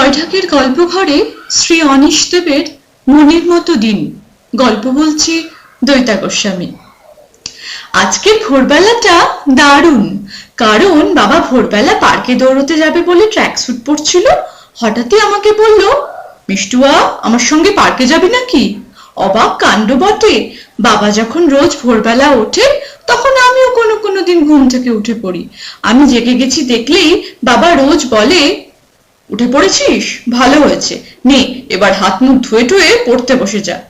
জয়ঢাকের গল্প ঘরে শ্রী অনিশ দেবের মনের মতো দিন। গল্প বলছে দৈতা গোস্বামী। আজকের ভোরবেলাটা দারুণ, কারণ বাবা ভোরবেলা পার্কে দৌড়তে যাবে বলে ট্র্যাক স্যুট পরছিল। হঠাৎই আমাকে বলল, মিষ্টুয়া, আমার সঙ্গে পার্কে যাবি নাকি? অবাক কাণ্ড বটে। বাবা যখন রোজ ভোরবেলা ওঠে, তখন আমিও কোনো কোনো দিন ঘুম থেকে উঠে পড়ি। আমি জেগে গেছি দেখলেই বাবা রোজ বলে উঠে পড়েছিস? ভালো হয়েছে। নে, এবার হাত মুখ ধুয়ে টুয়ে পড়তে বসে যা।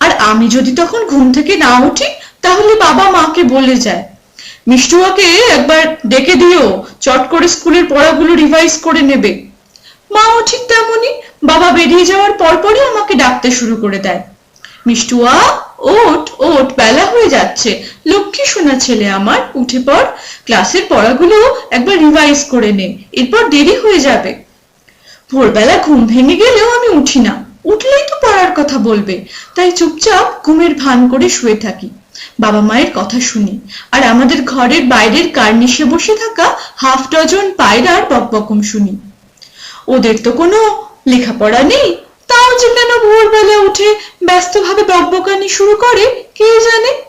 আর আমি যদি তখন ঘুম থেকে না উঠি, তাহলে বাবা মাকে বলে যায়। মিষ্টুয়াকে একবার ডেকে দিও, চট করে স্কুলের পড়াগুলো রিভাইজ করে নেবে। মাও ঠিক তেমনই, বাবা বেরিয়ে যাওয়ার পর পরপরই আমাকে ডাকতে শুরু করে দেয়। মিষ্টুয়া ওঠ ওঠ, বেলা হয়ে যাচ্ছে। লক্ষ্মী শোনা ছেলে আমার, উঠে পড়। ক্লাসের পড়াগুলো একবার রিভাইজ করে নে, এরপর দেরি হয়ে যাবে। ভোরবেলা ঘুম ভেঙে গেলেও আমি উঠি না। উঠলেই তো পড়ার কথা বলবে। তাই চুপচাপ ঘুমের ভান করে শুয়ে থাকি। বাবা মায়ের কথা শুনি। আর আমাদের ঘরের বাইরের কার্নিশে বসে থাকা হাফ ডজন পায়রার বকবকম শুনি। ওদের তো কোনো লেখাপড়া নেই। তাও যে কেন ভোরবেলা উঠে ব্যস্তভাবে বকবকানি শুরু করে, কে জানে?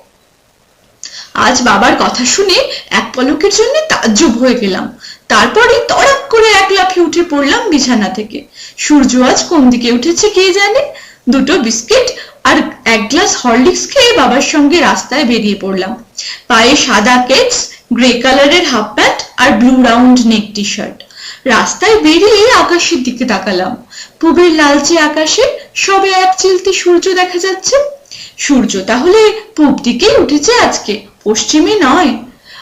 আজ বাবার কথা শুনে এক পলকের জন্য তাজ্জব হয়ে গেলাম। তারপরে তড়াক করে এক লাফে উঠে পড়লাম বিছানা থেকে। সূর্য আজ কোন দিকে উঠেছে কে জানে? দুটো বিস্কিট আর এক গ্লাস হরলিক্স খেয়ে বাবার সঙ্গে রাস্তায় বেরিয়ে পড়লাম। পায়ে সাদা কেটস, গ্রে কালারের হাফ প্যান্ট আর blue round neck T shirt রাস্তায় বেরিয়ে আকাশের দিকে তাকালাম। পুবের লালচে আকাশে সবে এক চিলতে সূর্য দেখা যাচ্ছে। সূর্য তাহলে পূব দিকেই উঠেছে আজকে, পশ্চিমে নয়।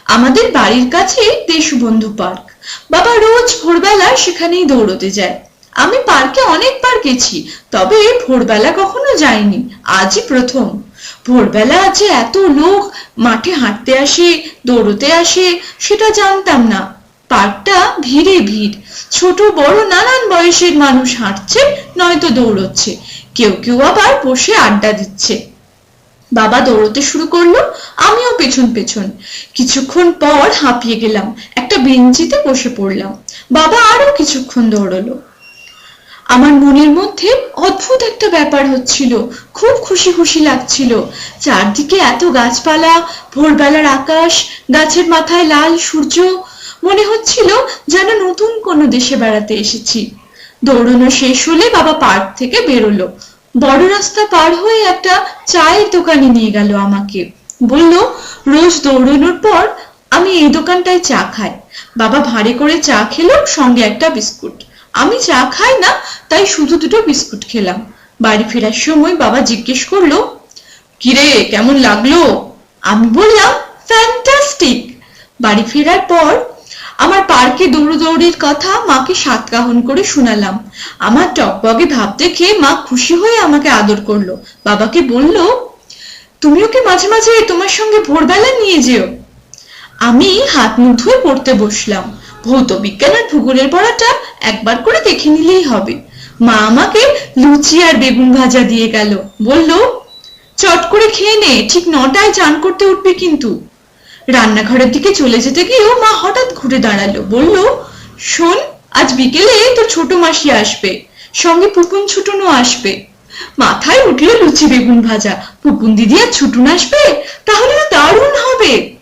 আমাদের বাড়ির কাছে দেশবন্ধু পার্ক। বাবা রোজ ভোরবেলা সেখানেই দৌড়তে যায়। আমি পার্কে অনেকবার গেছি, তবে ভোরবেলা কখনো যাইনি, আজই প্রথম। ভোরবেলা আছে এত লোক মাঠে হাঁটতে আসে, দৌড়তে আসে, সেটা জানতাম না। পার্কটা ভিড়ে ভিড়। ছোট, বড়, নানান বয়সের মানুষ হাঁটছে, নয়তো দৌড়চ্ছে। কেউ কেউ আবার বসে আড্ডা দিচ্ছে। বাবা দৌড়তে শুরু করল, আমিও পেছন পেছন। কিছুক্ষণ পর হাঁপিয়ে গেলাম, একটা বেঞ্চিতে বসে পড়লাম। বাবা আরও কিছুক্ষণ দৌড়লো। আমার মনের মধ্যে অদ্ভুত একটা ব্যাপার হচ্ছিল, খুব খুশি খুশি লাগছিল। চারদিকে এত গাছপালা, ভোরবেলার আকাশ, গাছের মাথায় লাল সূর্য, মনে হচ্ছিল যেন নতুন কোনো দেশে বেড়াতে এসেছি। দৌড়ানো শেষ হলে বাবা পার্ক থেকে বেরোলো। বড় রাস্তা পার হয়ে একটা চায়ের দোকানে নিয়ে গেল আমাকে। বলল, রোজ দৌড়ানোর পর আমি এই দোকানটায় চা খাই। বাবা ভারী করে চা খেলো, সঙ্গে একটা বিস্কুট। আমি চা খাই না, তাই শুধু দুটো বিস্কুট খেলাম। বাড়ি ফেরার সময় বাবা জিজ্ঞেস করল, কিরে, কেমন লাগল? আমি বললাম ফ্যান্টাস্টিক বাড়ি ফেরার পর আমার পার্কে দৌড়দৌড়ির কথা মাকে সাতকাহন করে শোনালাম। আমার টকবগে ভাব দেখে মা খুশি হয়ে আমাকে আদর করল। বাবাকে বলল তুমি ওকে মাঝে মাঝে তোমার সঙ্গে ভোরবেলা নিয়ে যেও? আমি হাত মুখ ধুয়ে পড়তে বসলাম। ভৌত বিজ্ঞান আর ভূগোলের পড়াটা একবার করে দেখে নিলেই হবে। মা আমাকে লুচি আর বেগুন ভাজা দিয়ে গেল। বলল, চট করে খেয়ে নে, ঠিক নটায় চান করতে উঠবে কিন্তু। রান্নাঘরের দিকে চলে যেতে গিয়েও মা হঠাৎ ঘুরে দাঁড়াল। বলল, শোন, আজ বিকেলে তোর ছোট মাসি আসবে। সঙ্গে পুকুন ছুটুনও আসবে। মাথায় উঠল লুচি বেগুন ভাজা। পুকুন দিদি আর ছুটুন আসবে? তাহলে তো দারুণ হবে।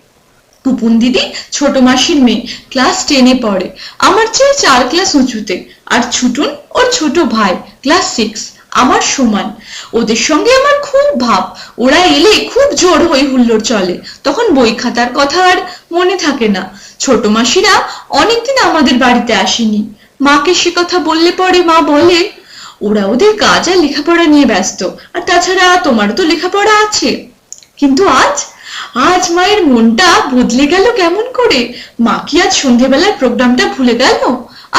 পুপুন দিদি ছোট মাসির মেয়ে, ক্লাস টেনে পড়ে। আমার চেয়ে চার ক্লাস উঁচুতে। আর ছুটুন ওর ছোট ভাই, ক্লাস সিক্স আমার সমান। ওদের সঙ্গে আমার খুব ভাব। ওরা এলে খুব জোর হই হুল্লোড় চলে। তখন বই খাতার কথা আর মনে থাকে না। ছোট মাসিরা অনেকদিন আমাদের বাড়িতে আসেনি। মাকে সে কথা বললে পরে মা বলে, ওরা ওদের কাজ আর লেখাপড়া নিয়ে ব্যস্ত। আর তাছাড়া তোমারও তো লেখাপড়া আছে। কিন্তু আজ আজ মায়ের মনটা বদলে গেল কেমন করে? মা কি আজ সন্ধেবেলার প্রোগ্রামটা ভুলে গেল?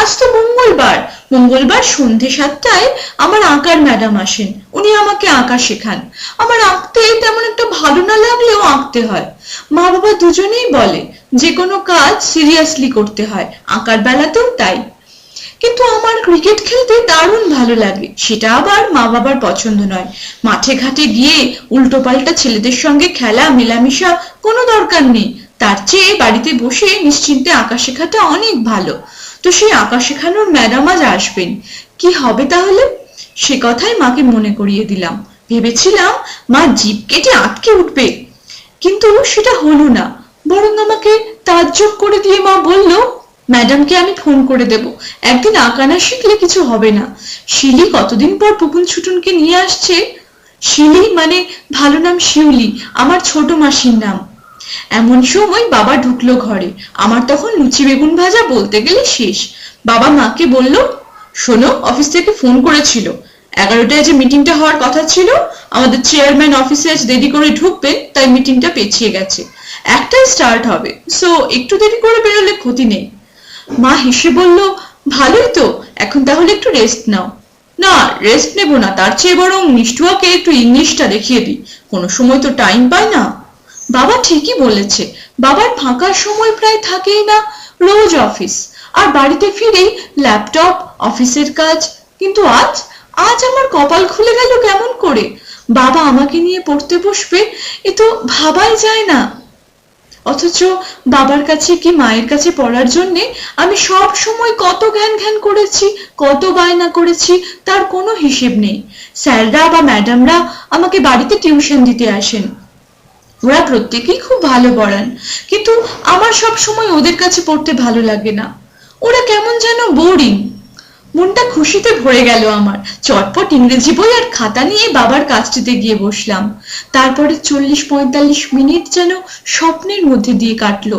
আজ তো মঙ্গলবার। মঙ্গলবার সন্ধে সাতটায় আমার আঁকার ম্যাডাম আসেন। উনি আমাকে আঁকা শেখান। আমার আঁকতে তেমন একটা ভালো না লাগলেও আঁকতে হয়। মা বাবা দুজনেই বলে, যে কোনো কাজ সিরিয়াসলি করতে হয়। আঁকার বেলাতেও তাই। কিন্তু আমার ক্রিকেট খেলতে দারুণ ভালো লাগে। সেটা আবার মা বাবার পছন্দ নয়। মাঠে ঘাটে গিয়ে উল্টো পাল্টা ছেলেদের সঙ্গে খেলা, মেলামেশা কোনো দরকার নেই। তার চেয়ে বাড়িতে বসে নিশ্চিন্তে আঁকা শেখাটা অনেক ভালো। তো সেই আঁকা শেখানোর ম্যাডাম আজ আসবেন। কি হবে তাহলে? সে কথাই মাকে মনে করিয়ে দিলাম। ভেবেছিলাম মা জিভ কেটে আটকে উঠবে। কিন্তু সেটা হলো না। বরং আমাকে তাজ্জব করে দিয়ে মা বলল ম্যাডামকে আমি ফোন করে দেব। একদিন আঁকা না শিখলে কিছু হবে না। শিলি কতদিন পর পুকুন ছুটুনকে নিয়ে আসছে? শিলি মানে ভালো নাম শিউলি। আমার ছোট মাসির নাম। এমন সময় বাবা ঢুকলো ঘরে। আমার তখন লুচি বেগুন ভাজা বলতে গেলে শেষ। বাবা মাকে বলল, শোনো অফিস থেকে ফোন করেছিল। এগারোটায় যে মিটিংটা হওয়ার কথা ছিল, আমাদের চেয়ারম্যান অফিসে আজ দেরি করে ঢুকবেন তাই মিটিংটা পেছিয়ে গেছে। একটাই স্টার্ট হবে সো একটু দেরি করে বেরোলে ক্ষতি নেই। মা হেসে বলল, ভালোই তো, এখন তাহলে একটু রেস্ট নাও। না রেস্ট নেব না, তার চেয়ে বরং নিষ্ঠুয়াকে একটু ইংলিশটা দেখিয়ে দিই। কোনো সময় তো টাইম পায় না। বাবা ঠিকই বলেছে, বাবার ফাঁকা সময় প্রায় থাকেই না রোজ অফিস। আর বাড়িতে ফিরেই ল্যাপটপ, অফিসের কাজ, কিন্তু আজ আজ আমার কপাল খুলে গেল কেমন করে? বাবা আমাকে নিয়ে পড়তে বসবে, এ তো ভাবাই যায় না। অথচ বাবার কাছে কি মায়ের কাছে পড়ার জন্যে আমি সব সময় কত জ্ঞান ঘ্যান করেছি, কত বায়না করেছি, তার কোনো হিসেব নেই। স্যাররা বা ম্যাডামরা আমাকে বাড়িতে টিউশন দিতে আসেন। ওরা প্রত্যেকেই খুব ভালো পড়ান কিন্তু আমার সব সময় ওদের কাছে পড়তে ভালো লাগে না। ওরা কেমন যেন বোরিং মনটা খুশিতে ভরে গেল আমার। চটপট ইংরেজি বই আর খাতা নিয়ে বাবার কাজটিতে গিয়ে বসলাম। তারপরে চল্লিশ পঁয়তাল্লিশ মিনিট যেন স্বপ্নের মধ্যে দিয়ে কাটলো।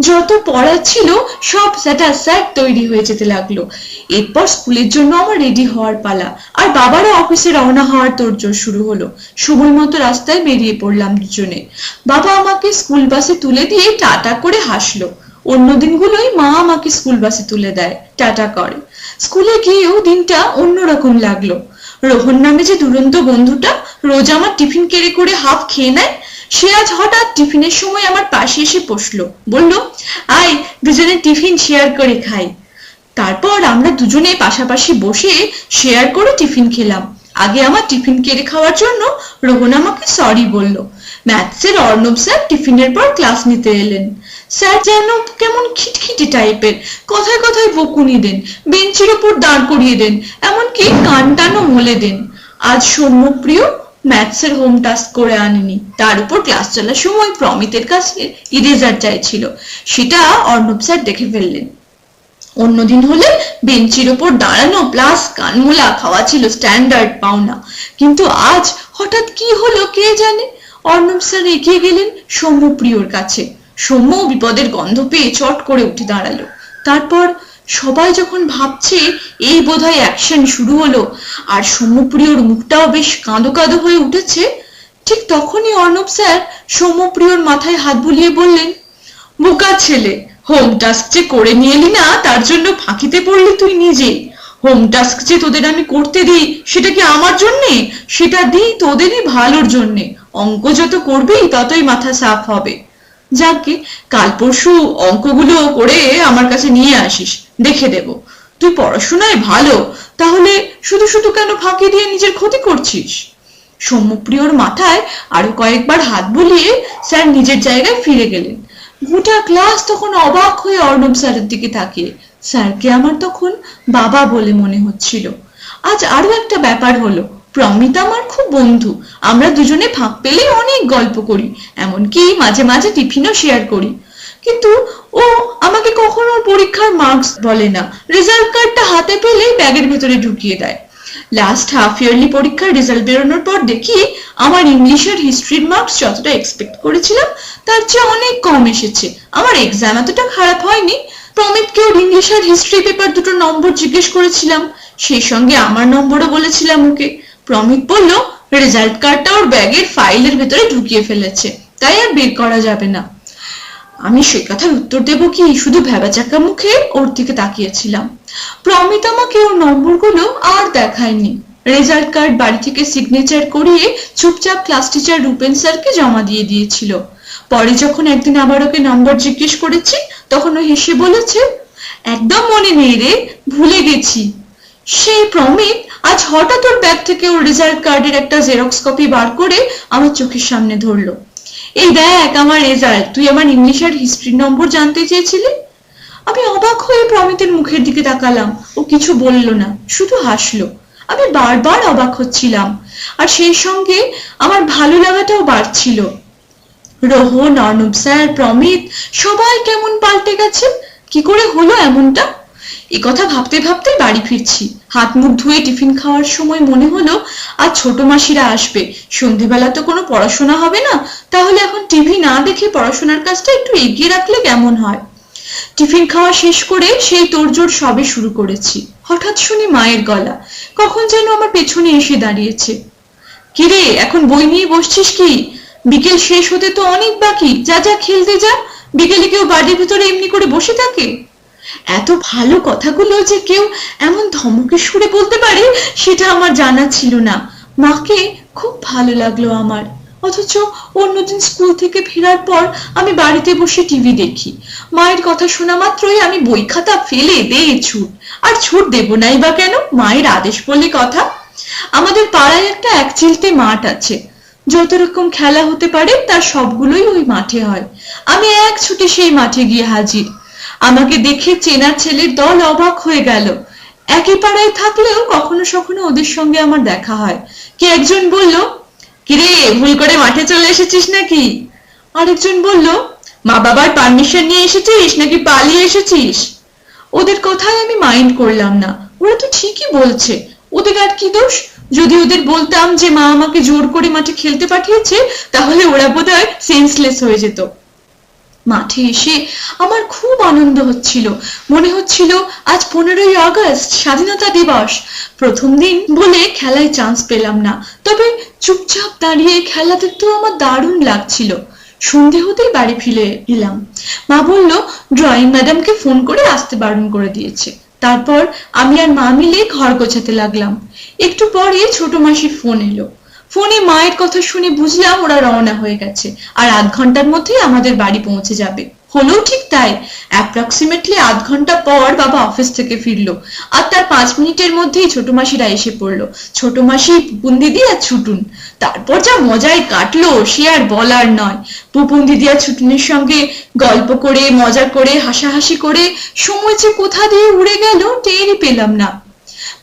যত পড়া ছিল, সব স্যাটা স্যাট তৈরি হয়ে যেতে লাগল। এরপর স্কুলের জন্য আমার রেডি হওয়ার পালা। আর বাবারও অফিসে রওনা হওয়ার তোড়জোড় শুরু হলো। সময় মতো রাস্তায় বেরিয়ে পড়লাম দুজনে। বাবা আমাকে স্কুল বাসে তুলে দিয়ে টাটা করে হাসলো। অন্য দিনগুলোই মা আমাকে স্কুল বাসে তুলে দেয়, টাটা করে। স্কুলে গিয়েও দিনটা অন্যরকম লাগল। রোহন নামে যে দুরন্ত বন্ধুটা, রোজ আমার টিফিন কেড়ে করে হাফ খেয়ে নেয় সে আজ হঠাৎ টিফিনের সময় আমার পাশে এসে বসল। বলল, আয়, দুজনে টিফিন শেয়ার করে খাই। তারপর আমরা দুজনে পাশাপাশি বসে শেয়ার করে টিফিন খেলাম। আগে আমার টিফিন কেড়ে খাওয়ার জন্য রোহন আমাকে সরি বলল। ম্যাথসের অর্ণব স্যার টিফিনের পর ক্লাস নিতে এলেন। স্যার যেন কেমন খিটখিটে টাইপের কথায় কথায় বকুনি দেন বেঞ্চের ওপর দাঁড় করিয়ে দেন, এমনকি কান টানও মলে দেন। আজ সৌম্যপ্রিয় ম্যাথসের হোম টাস্ক করে আনেনি। তার উপর ক্লাস চলার সময় প্রমিতের কাছে ইরেজার চাইছিল। সেটা অর্ণব স্যার দেখে ফেললেন। অন্যদিন হলে বেঞ্চির ওপর দাঁড়ানো প্লাস কানমুলা খাওয়া ছিল স্ট্যান্ডার্ড পাওনা। কিন্তু আজ হঠাৎ কি হলো কে জানে? অর্ণব স্যার এগিয়ে গেলেন সৌম্যপ্রিয়র কাছে। সৌম্য বিপদের গন্ধ পেয়ে চট করে উঠে দাঁড়াল। তারপর সবাই যখন ভাবছে, এই বোধহয় অ্যাকশন শুরু হলো, আর সৌম্যপ্রিয়র মুখটাও বেশ কাঁদো কাঁদো হয়ে উঠেছে, ঠিক তখনই অর্ণব স্যার সৌম্যপ্রিয়র মাথায় হাত বুলিয়ে বললেন, বোকা ছেলে হোম টাস্ক যে করে নিয়ে এলি না, তার জন্য ফাঁকিতে পড়লি তুই নিজে। হোম টাস্ক যে তোদের আমি করতে দিই, সেটা কি আমার জন্যে? সেটা দিই তোদেরই ভালোর জন্যে। অঙ্ক যত করবি, ততই মাথা সাফ হবে। যাকে কাল পরশু অঙ্কগুলো করে আমার কাছে নিয়ে আসিস, দেখে দেব। তুই পড়াশোনায় ভালো, তাহলে শুধু শুধু কেন ফাঁকি দিয়ে নিজের ক্ষতি করছিস? সৌম্যপ্রিয়র মাথায় আরও কয়েকবার হাত বুলিয়ে স্যার নিজের জায়গায় ফিরে গেলেন। গোটা ক্লাস তখন অবাক হয়ে অর্ণব স্যারের দিকে তাকিয়ে। স্যারকে আমার তখন বাবা বলে মনে হচ্ছিল। আজ আরও একটা ব্যাপার হলো প্রমিতা আমার খুব বন্ধু। আমরা দুজনে ফাঁক পেলে অনেক গল্প করি, এমনকি মাঝে মাঝে টিফিনও শেয়ার করি। কিন্তু ও আমাকে কখনো পরীক্ষার মার্কস বলে না। রেজাল্ট কার্ডটা হাতে পেলেই ব্যাগের ভেতরে ঢুকিয়ে দেয়। লাস্ট হাফ ইয়ারলি পরীক্ষার রেজাল্ট বেরোনোর পর দেখি আমার ইংলিশের হিস্ট্রির মার্কস যতটা এক্সপেক্ট করেছিলাম, তার চেয়ে অনেক কম এসেছে। আমার এক্সাম এতটা খারাপ হয়নি। প্রমিতকে ওর ইংলিশ আর হিস্ট্রি পেপার দুটো নম্বর জিজ্ঞেস করেছিলাম। সেই সঙ্গে আমার নম্বরও বলেছিলাম ওকে। প্রমিত বলল রেজাল্ট কার্ডটা ওর ব্যাগের ফাইলের ভেতরে ঢুকিয়ে ফেলেছে। তাই আর বের করা যাবে না। আমি সে কথার উত্তর দেব কি? শুধু ভেবাচাকা মুখে ওর দিকে তাকিয়েছিলাম। প্রমিত আমাকে ওর নম্বরগুলো আর দেখায়নি। রেজাল্ট কার্ড বাড়ি থেকে সিগনেচার করিয়ে চুপচাপ ক্লাস টিচার রূপেন স্যারকে জমা দিয়ে দিয়েছিল। পরে যখন একদিন আবার ওকে নম্বর জিজ্ঞেস করেছি, তখন ও হেসে বলেছে, একদম মনে নেই রে, ভুলে গেছি। সেই প্রমিত আজ হঠাৎ ওর ব্যাগ থেকে ওর রেজাল্ট কার্ডের একটা জেরক্স কপি বার করে আমার চোখের সামনে ধরলো। এই দেখ, আমার রেজাল্ট তুই আমার ইংলিশ আর হিস্ট্রির নম্বর জানতে চেয়েছিলি? আমি অবাক হয়ে প্রমিতের মুখের দিকে তাকালাম। ও কিছু বলল না, শুধু হাসলো। আমি বারবার অবাক হচ্ছিলাম। আর সেই সঙ্গে আমার ভালো লাগাটাও বাড়ছিল। রোহন অর্ণব স্যার, প্রমিত, সবাই কেমন পাল্টে গেছে? কি করে হলো এমনটা? এ কথা ভাবতে ভাবতে বাড়ি ফিরছি। হাত মুখ ধুয়ে টিফিন খাওয়ার সময় মনে হলো, আর ছোট মাসিরা আসবে। সন্ধেবেলা তো কোনো পড়াশোনা হবে না। তাহলে এখন টিভি না দেখে পড়াশোনার কাজটা একটু এগিয়ে রাখলে কেমন হয়? টিফিন খাওয়া শেষ করে সেই তোড়জোড় সবে শুরু করেছি। হঠাৎ শুনি মায়ের গলা। কখন যেন আমার পেছনে এসে দাঁড়িয়েছে? কিরে এখন বই নিয়ে বসছিস কি? বিকেল শেষ হতে তো অনেক বাকি। যা যা, খেলতে যা। বিকেলে কেউ বাড়ির ভিতরে এমনি করে বসে থাকে? এত ভালো কথাগুলো যে কেউ এমন ধমকে সুরে বলতে পারে, সেটা আমার জানা ছিল না। মাকে খুব ভালো লাগল আমার। অথচ অন্যদিন স্কুল থেকে ফেরার পর আমি বাড়িতে বসে টিভি দেখি। মায়ের কথা শোনা মাত্রই আমি বই খাতা ফেলে দে ছুট আর ছুট দেব নাই বা কেন? মায়ের আদেশ বলে কথা। আমাদের পাড়ায় একটা এক চিলতে মাঠ আছে। যত রকম খেলা হতে পারে, তার সবগুলোই ওই মাঠে হয়। আমি এক ছুটে সেই মাঠে গিয়ে হাজির। আমাকে দেখে চেনা ছেলের দল অবাক হয়ে গেল। একই পাড়ায় থাকলেও কখনো কখনো ওদের সঙ্গে আমার দেখা হয়। কে একজন বলল, কিরে, ভুল করে মাঠে চলে এসেছিস নাকি? আরেকজন বলল, মা বাবার পারমিশন নিয়ে এসেছিস নাকি পালিয়ে এসেছিস? ওদের কথাই আমি মাইন্ড করলাম না। ওরা তো ঠিকই বলছে। ওদের আর কি দোষ? যদি ওদের বলতাম যে মা আমাকে জোর করে মাঠে খেলতে পাঠিয়েছে, তাহলে ওরা বোধহয় সেন্সলেস হয়ে যেত। মাঠে এসে আমার খুব আনন্দ হচ্ছিল। মনে হচ্ছিল আজ পনেরোই আগস্ট, স্বাধীনতা দিবস। প্রথম দিন বলে খেলায় চান্স পেলাম না। তবে চুপচাপ দাঁড়িয়ে খেলা দেখতেও আমার দারুণ লাগছিল। সন্ধে হতেই বাড়ি ফিরে এলাম। মা বলল ড্রয়িং ম্যাডামকে ফোন করে আসতে বারণ করে দিয়েছে। তারপর আমি আর মা মিলে ঘর গোছাতে লাগলাম। একটু পরে ছোট মাসির ফোন এলো। ফোনে মায়ের কথা শুনে বুঝলাম ওরা রওনা হয়ে গেছে। আর আধ ঘণ্টার মধ্যেই আমাদের বাড়ি পৌঁছে যাবে। হলেও ঠিক তাই অ্যাপ্রক্সিমেটলি আধ ঘণ্টা পর বাবা অফিস থেকে ফিরলো। আর তার পাঁচ মিনিটের মধ্যেই ছোট মাসিরা এসে পড়ল। ছোট মাসি পুপুন দিদি আর ছুটুন। তারপর যা মজায় কাটলো, সে আর বলার নয়। পুপুন দিদি আর ছুটুনের সঙ্গে গল্প করে, মজা করে, হাসাহাসি করে, সময় যে কোথা দিয়ে উড়ে গেল টেরই পেলাম না।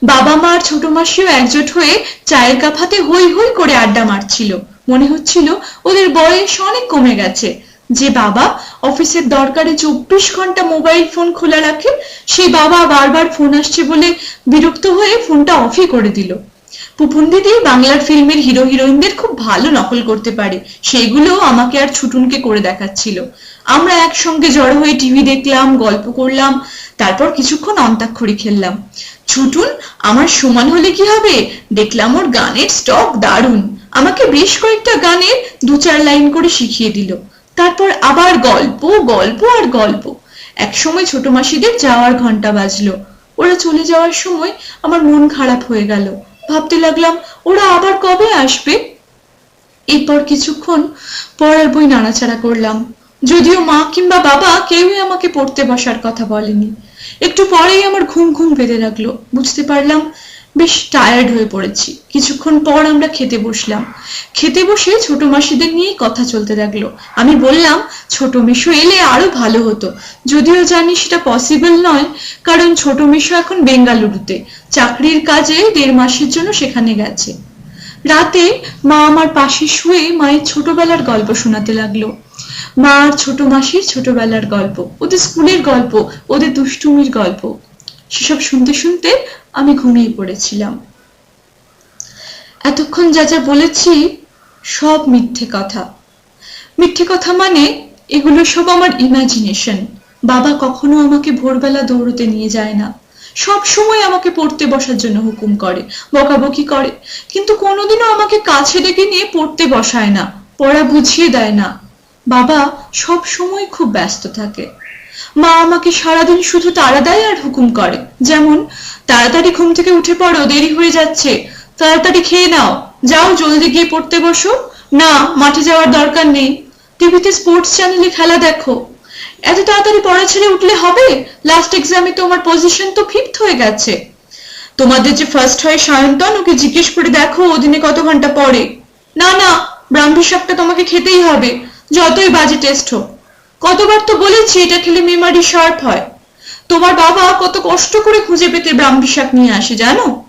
বাবা মা আর ছোট মাসিও একজোট হয়ে চায়ের কাপ হাতে হই হই করে আড্ডা মারছিল। মনে হচ্ছিল ওদের বয়স অনেক কমে গেছে। যে বাবা অফিসের দরকারে চব্বিশ ঘণ্টা মোবাইল ফোন খোলা রাখে সেই বাবা বারবার ফোন আসছে বলে বিরক্ত হয়ে ফোনটা অফই করে দিল। পুপুন দিদি বাংলার ফিল্মের হিরো হিরোইনদের খুব ভালো নকল করতে পারে সেগুলো আমাকে আর ছুটুনকে করে দেখাচ্ছিল। আমরা একসঙ্গে জড়ো হয়ে টিভি দেখলাম, গল্প করলাম তারপর কিছুক্ষণ অন্তাক্ষরী খেললাম। ছুটুন, আমার সমান হলে কি হবে? দেখলাম ওর গানের স্টক দারুণ। আমাকে বেশ কয়েকটা গানের দু চার লাইন করে শিখিয়ে দিল। তারপর আবার গল্প গল্প আর গল্প। এক সময় ছোট মাসিদের যাওয়ার ঘণ্টা বাজলো। ওরা চলে যাওয়ার সময় আমার মন খারাপ হয়ে গেল। ভাবতে লাগলাম, ওরা আবার কবে আসবে? এরপর কিছুক্ষণ পড়ার বই নাড়াচাড়া করলাম। যদিও মা কিংবা বাবা কেউই আমাকে পড়তে বসার কথা বলেনি। একটু পরেই আমার ঘুম ঘুম বেঁধে লাগল, বুঝতে পারলাম বেশ টায়ার্ড হয়ে পড়েছি। কিছুক্ষণ পর আমরা খেতে বসলাম। খেতে বসে ছোট মাসিদের নিয়ে কথা চলতে লাগল। আমি বললাম, ছোট মেশো এলে আরও ভালো হতো। যদিও জানি সেটা পসিবল নয়, কারণ ছোট মেশো এখন বেঙ্গালুরুতে। চাকরির কাজে দেড় মাসের জন্য সেখানে গেছে। রাতে মা আমার পাশে শুয়ে মায়ের ছোটবেলার গল্প শোনাতে লাগল। মা আর ছোট মাসির ছোটবেলার গল্প, ওদের স্কুলের গল্প, ওদের দুষ্টুমির গল্প। সেসব শুনতে শুনতে আমি ঘুমিয়ে পড়েছিলাম। এতক্ষণ যা যা বলেছি সব মিথ্যে কথা। মিথ্যে কথা মানে এগুলো সব আমার ইমাজিনেশন বাবা কখনো আমাকে ভোরবেলা দৌড়তে নিয়ে যায় না। সব সময় আমাকে পড়তে বসার জন্য হুকুম করে, বকাবকি করে। কিন্তু কোনোদিনও আমাকে কাছে ডেকে নিয়ে পড়তে বসায় না, পড়া বুঝিয়ে দেয় না। বাবা সব সময় খুব ব্যস্ত থাকে। মা আমাকে সারাদিন শুধু তাড়া দেয় আর হুকুম করে। যেমন, তাড়াতাড়ি ঘুম থেকে উঠে পড়ো, দেরি হয়ে যাচ্ছে। তাড়াতাড়ি খেয়ে নাও। যাও, জলদি গিয়ে পড়তে বসো। না, মাঠে যাওয়ার দরকার নেই। টিভিতে স্পোর্টস চ্যানেলে খেলা দেখো। এত তাড়াতাড়ি পড়া ছেড়ে উঠলে হবে? লাস্ট এক্সামে তোমার পজিশন তো ফিফথ হয়ে গেছে। তোমাদের যে ফার্স্ট হয় সায়ন্তন, ওকে জিজ্ঞেস করে দেখো ও দিনে কত ঘণ্টা পড়ে। না না, ব্রাহ্মী শাকটা তোমাকে খেতেই হবে। যতই বাজে টেস্ট হোক। কতবার তো বলেছি এটা খেলে মেমারি শার্প হয়। তোমার বাবা কত কষ্ট করে খুঁজে পেতে ব্রাহ্মী শাক নিয়ে আসে, জানো?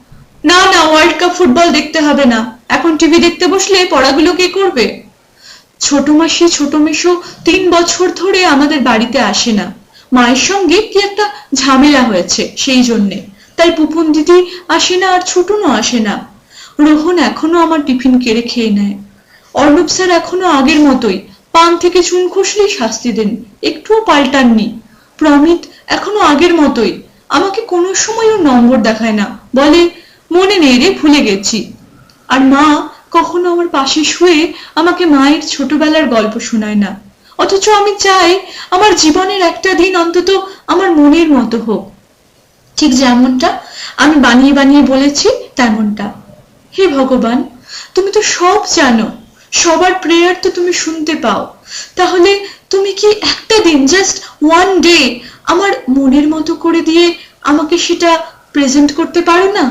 না না ওয়ার্ল্ড কাপ ফুটবল দেখতে হবে না। এখন টিভি দেখতে বসলে পড়াগুলো কে করবে? ছোট মাসি, ছোট মেশো তিন বছর ধরে আমাদের বাড়িতে আসে না। মায়ের সঙ্গে কি একটা ঝামেলা হয়েছে সেই জন্যে। তাই পুপুন দিদি আসে না আর ছোটনও আসে না। রোহন এখনও আমার টিফিন কেড়ে খেয়ে নেয়। অর্ণব স্যার এখনও আগের মতোই পান থেকে চুন খসলেই শাস্তি দেন। একটুও পাল্টাননি। প্রমিত এখনও আগের মতোই। আমাকে কোনো সময়ও নম্বর দেখায় না। বলে, মনে নেই রে, ভুলে গেছি। আর মা কখনো আমার পাশে শুয়ে আমাকে মায়ের ছোটবেলার গল্প শোনায় না। অথচ আমি চাই আমার জীবনের একটা দিন অন্তত আমার মনের মতো হোক। ঠিক যেমনটা আমি বানিয়ে বানিয়ে বলেছি, তেমনটা। হে ভগবান, তুমি তো সব জানো সবার প্রেয়ার তো তুমি শুনতে পাও। তাহলে তুমি কি একটা দিন জাস্ট ওয়ান ডে আমার মনের মতো করে দিয়ে আমাকে সেটা প্রেজেন্ট করতে পারো না?